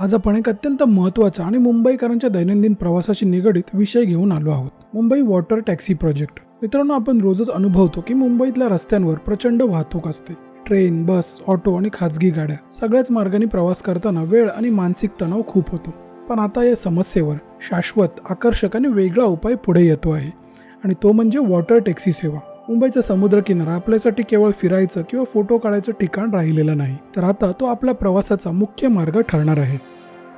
आज आपण एक अत्यंत महत्त्वाचा आणि मुंबईकरांच्या दैनंदिन प्रवासाशी निगडीत विषय घेऊन आलो आहोत. Mumbai water taxi project. मित्रांनो आपण रोजच अनुभवतो की मुंबईतल्या रस्त्यांवर प्रचंड वाहतूक असते. ट्रेन बस ऑटो आणि खाजगी गाड्या सगळ्याच मार्गाने प्रवास करताना वेळ आणि मानसिक तणाव खूप होतो. पण आता या समस्येवर शाश्वत आकर्षक आणि वेगळा उपाय पुढे येतो आहे. आणि तो म्हणजे वॉटर टॅक्सी सेवा. मुंबईचा समुद्रकिनारा आपल्यासाठी केवळ फिरायचं किंवा फोटो काढायचं ठिकाण राहिलेलं नाही. तर आता तो आपल्या प्रवासाचा मुख्य मार्ग ठरणार आहे.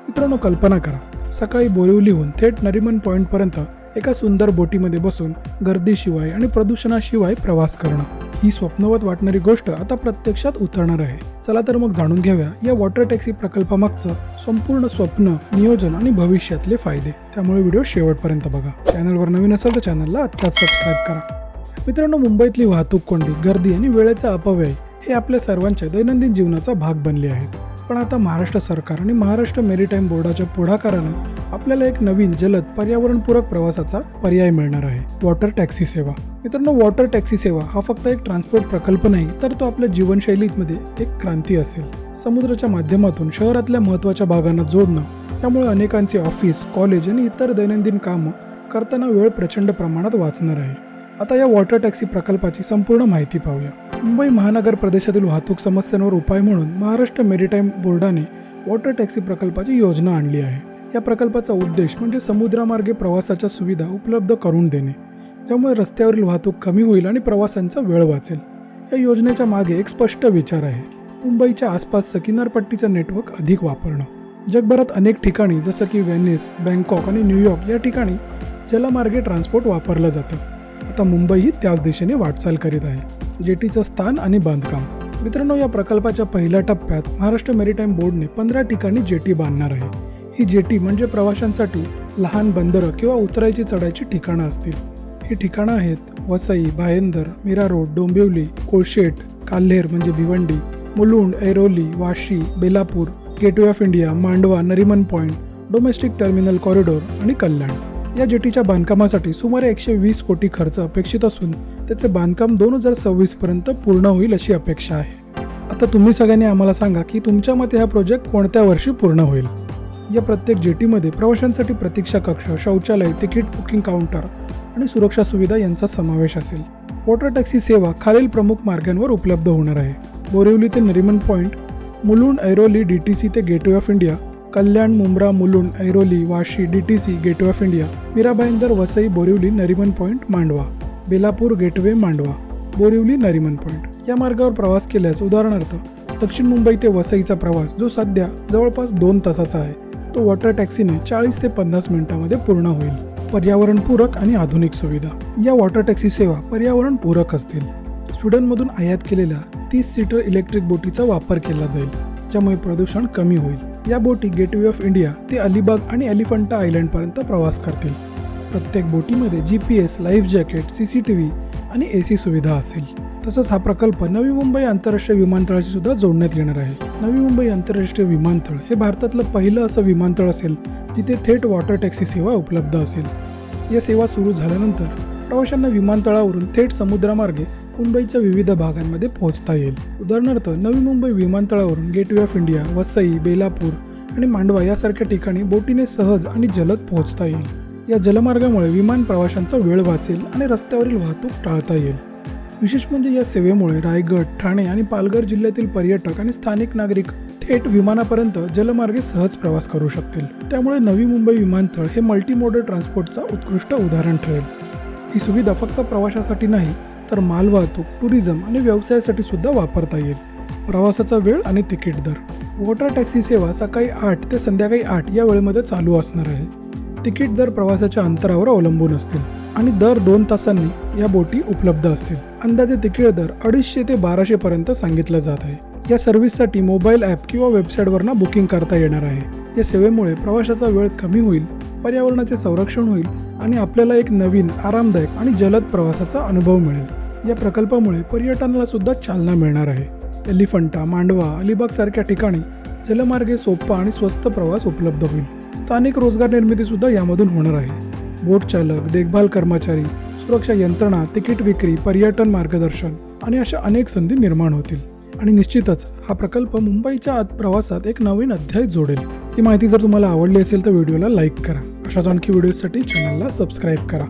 मित्रांनो कल्पना करा. सकाळी बोरिवलीहून थेट नरिमन पॉईंटपर्यंत एका सुंदर बोटीमध्ये बसून गर्दीशिवाय आणि प्रदूषणाशिवाय प्रवास करणं. ही स्वप्नवत वाटणारी गोष्ट आता प्रत्यक्षात उतरणार आहे. चला तर मग जाणून घेऊया या वॉटर टॅक्सी प्रकल्पामागचं संपूर्ण स्वप्न नियोजन आणि भविष्यातले फायदे. त्यामुळे व्हिडिओ शेवटपर्यंत बघा. चॅनलवर नवीन असेल तर चॅनलला आत्ताच सबस्क्राईब करा. मित्रांनो मुंबईतली वाहतूक कोंडी गर्दी आणि वेळेचा अपव्यय हे आपल्या सर्वांच्या दैनंदिन जीवनाचा भाग बनले आहेत. पण आता महाराष्ट्र सरकार आणि महाराष्ट्र मेरीटाईम बोर्डाच्या पुढाकारानं आपल्याला एक नवीन जलद पर्यावरणपूरक प्रवासाचा पर्याय मिळणार आहे. वॉटर टॅक्सी सेवा. मित्रांनो वॉटर टॅक्सी सेवा हा फक्त एक ट्रान्सपोर्ट प्रकल्प नाही तर तो आपल्या जीवनशैलीमध्ये एक क्रांती असेल. समुद्राच्या माध्यमातून शहरातल्या महत्त्वाच्या भागांना जोडणं त्यामुळे अनेकांचे ऑफिस कॉलेज आणि इतर दैनंदिन कामं करताना वेळ प्रचंड प्रमाणात वाचणार आहे. आता या वॉटर टॅक्सी प्रकल्पाची संपूर्ण माहिती पाहूया. मुंबई महानगर प्रदेशातील वाहतूक समस्यांवर उपाय म्हणून महाराष्ट्र मेरीटाईम बोर्डाने वॉटर टॅक्सी प्रकल्पाची योजना आणली आहे. या प्रकल्पाचा उद्देश म्हणजे समुद्रामार्गे प्रवासाच्या सुविधा उपलब्ध करून देणे ज्यामुळे रस्त्यावरील वाहतूक कमी होईल आणि प्रवासांचा वेळ वाचेल. या योजनेच्या मागे एक स्पष्ट विचार आहे. मुंबईच्या आसपासचं किनारपट्टीचं नेटवर्क अधिक वापरणं. जगभरात अनेक ठिकाणी जसं की वेनिस बँकॉक आणि न्यूयॉर्क या ठिकाणी जलमार्गे ट्रान्सपोर्ट वापरलं जातं. आता मुंबईही त्याच दिशेने वाटचाल करीत आहे. जेटीचं स्थान आणि बांधकाम. मित्रांनो या प्रकल्पाच्या पहिल्या टप्प्यात महाराष्ट्र मेरीटाईम बोर्डने पंधरा ठिकाणी जेटी बांधणार आहे. ही जेटी म्हणजे प्रवाशांसाठी लहान बंदरं किंवा उतरायची चढायची ठिकाणं असतील. ही ठिकाणं आहेत वसई भायंदर मीरा रोड डोंबिवली कोळशेट काल्हेर म्हणजे Bhiwandi Mulund Airoli Vashi Belapur Gateway of India Mandwa Nariman Point domestic terminal corridor आणि कल्याण. या जेटीच्या बांधकामासाठी सुमारे एकशे वीस कोटी खर्च अपेक्षित असून त्याचे बांधकाम दोन हजार सव्वीसपर्यंत पूर्ण होईल अशी अपेक्षा आहे. आता तुम्ही सगळ्यांनी आम्हाला सांगा की तुमच्या मते हा प्रोजेक्ट कोणत्या वर्षी पूर्ण होईल? या प्रत्येक जेटीमध्ये प्रवाशांसाठी प्रतीक्षा कक्ष शौचालय तिकीट बुकिंग काउंटर आणि सुरक्षा सुविधा यांचा समावेश असेल. वॉटर टॅक्सी सेवा खालील प्रमुख मार्गांवर उपलब्ध होणार आहे. बोरिवली ते Nariman Point Mulund Airoli D T C ते Gateway of India Kalyan Mumbra Mulund Airoli Vashi D T C Gateway of India Mirabhayandar Vasai Borivali Nariman Point Mandwa Belapur Gateway Mandwa Borivali Nariman Point या मार्गावर प्रवास केल्यास उदाहरणार्थ दक्षिण मुंबई ते वसईचा प्रवास जो सध्या जवळपास दोन तासाचा आहे तो वॉटर टॅक्सीने चाळीस ते पन्नास मिनिटांमध्ये पूर्ण होईल. पर्यावरणपूरक आणि आधुनिक सुविधा. या वॉटर टॅक्सी सेवा पर्यावरणपूरक असतील. स्वीडनमधून आयात केलेल्या तीस सीटर इलेक्ट्रिक बोटीचा वापर केला जाईल ज्यामुळे प्रदूषण कमी होईल. या बोटी गेटवे ऑफ इंडिया ते अलिबाग आणि एलिफंटा आयलंडपर्यंत प्रवास करतील. प्रत्येक बोटीमध्ये G P S life jacket C C T V आणि ए सी सुविधा असेल. तसंच हा प्रकल्प नवी मुंबई आंतरराष्ट्रीय विमानतळाशी सुद्धा जोडण्यात येणार आहे. नवी मुंबई आंतरराष्ट्रीय विमानतळ हे भारतातलं पहिलं असं विमानतळ असेल जिथे थेट वॉटर टॅक्सी सेवा उपलब्ध असेल. या सेवा सुरू झाल्यानंतर प्रवाशांना विमानतळावरून थेट समुद्रामार्गे मुंबईच्या विविध भागांमध्ये पोहोचता येईल. उदाहरणार्थ नवी मुंबई विमानतळावरून Gateway of India Vasai Belapur आणि मांडवा यासारख्या ठिकाणी बोटीने सहज आणि जलद पोहोचता येईल. या जलमार्गामुळे विमान प्रवाशांचा वेळ वाचेल आणि रस्त्यावरील वाहतूक टाळता येईल. विशेष म्हणजे या सेवेमुळे रायगड ठाणे आणि पालघर जिल्ह्यातील पर्यटक आणि स्थानिक नागरिक थेट विमानापर्यंत जलमार्गे सहज प्रवास करू शकतील. त्यामुळे नवी मुंबई विमानतळ हे मल्टीमोडल ट्रान्सपोर्टचा उत्कृष्ट उदाहरण ठरेल. ही सुविधा फक्त प्रवाशासाठी नाही तर मालवाहतूक टुरिझम आणि व्यवसायासाठी सुद्धा वापरता येईल. प्रवासाचा वेळ आणि तिकीट दर. वॉटर टॅक्सी सेवा सकाळी आठ ते संध्याकाळी आठ या वेळेमध्ये चालू असणार आहे. तिकीट दर प्रवासाच्या अंतरावर अवलंबून असतील आणि दर दोन तासांनी या बोटी उपलब्ध असतील. अंदाजे तिकीट दर अडीचशे ते बाराशे पर्यंत सांगितलं जात आहे. या सर्व्हिससाठी मोबाईल ॲप किंवा वेबसाईटवरनं बुकिंग करता येणार आहे. या सेवेमुळे प्रवाशाचा वेळ कमी होईल पर्यावरणाचे संरक्षण होईल आणि आपल्याला एक नवीन आरामदायक आणि जलद प्रवासाचा अनुभव मिळेल. या प्रकल्पामुळे पर्यटनाला सुद्धा चालना मिळणार आहे. एलिफंटा मांडवा अलिबाग सारख्या ठिकाणी जलमार्गे सोपा आणि स्वस्त प्रवास उपलब्ध होईल. स्थानिक रोजगार निर्मिती सुद्धा यामधून होणार आहे. बोट चालक देखभाल कर्मचारी सुरक्षा यंत्रणा तिकीट विक्री पर्यटन मार्गदर्शन आणि अशा अनेक संधी निर्माण होतील. आणि निश्चितच हा प्रकल्प मुंबईच्या आत प्रवासात एक नवीन अध्याय जोडेल. ही माहिती जर तुम्हाला आवडली असेल तर व्हिडिओला लाईक करा. अशाच आणखी व्हिडिओसाठी चॅनलला सबस्क्राईब करा.